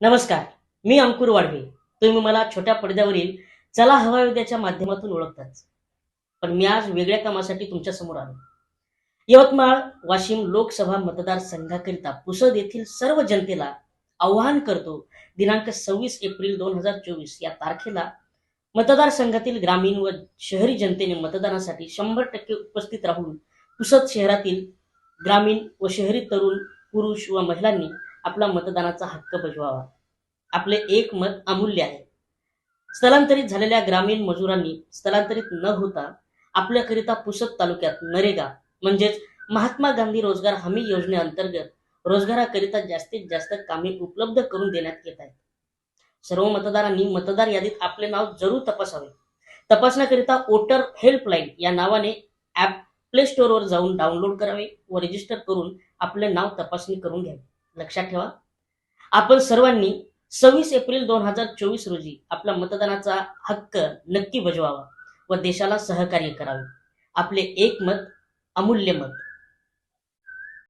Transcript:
नमस्कार मी अंकुर वाडवी तुम्ही मला छोट्या पडद्यावरील चला हवा उद्याच्या माध्यमातून ओळखताच पण मी आज वेगळ्या कामासाठी तुमच्यासमोर आलो. यवतमाळ वाशिम लोकसभा मतदारसंघाकरिता पुसद येथील सर्व जनतेला आवाहन करतो दिनांक सव्वीस एप्रिल दोन हजार चोवीस या तारखेला मतदारसंघातील ग्रामीण व शहरी जनतेने मतदानासाठी शंभर टक्के उपस्थित राहून पुसद शहरातील ग्रामीण व शहरी तरुण पुरुष व महिलांनी आपला मतदानाचा हक्क बजवावा. आपले एक मत अमूल्य आहे. स्थलांतरित झालेल्या ग्रामीण मजुरांनी स्थलांतरित न होता आपल्याकरिता पुसद तालुक्यात नरेगा म्हणजेच महात्मा गांधी रोजगार हमी योजनेअंतर्गत रोजगाराकरिता जास्तीत जास्त कामे उपलब्ध करून देण्यात येत आहेत. सर्व मतदारांनी मतदार यादीत आपले नाव जरूर तपासावे. तपासण्याकरिता वोटर हेल्पलाईन या नावाने ऍप प्ले स्टोअरवर जाऊन डाउनलोड करावे व रजिस्टर करून आपले नाव तपासणी करून घ्यावे. लक्षात ठेवा. आपण सर्वांनी सव्वीस एप्रिल दोन हजार चोवीस रोजी आपला मतदानाचा हक्क नक्की बजवावा व देशाला सहकार्य करावे. आपले एक मत अमूल्य मत.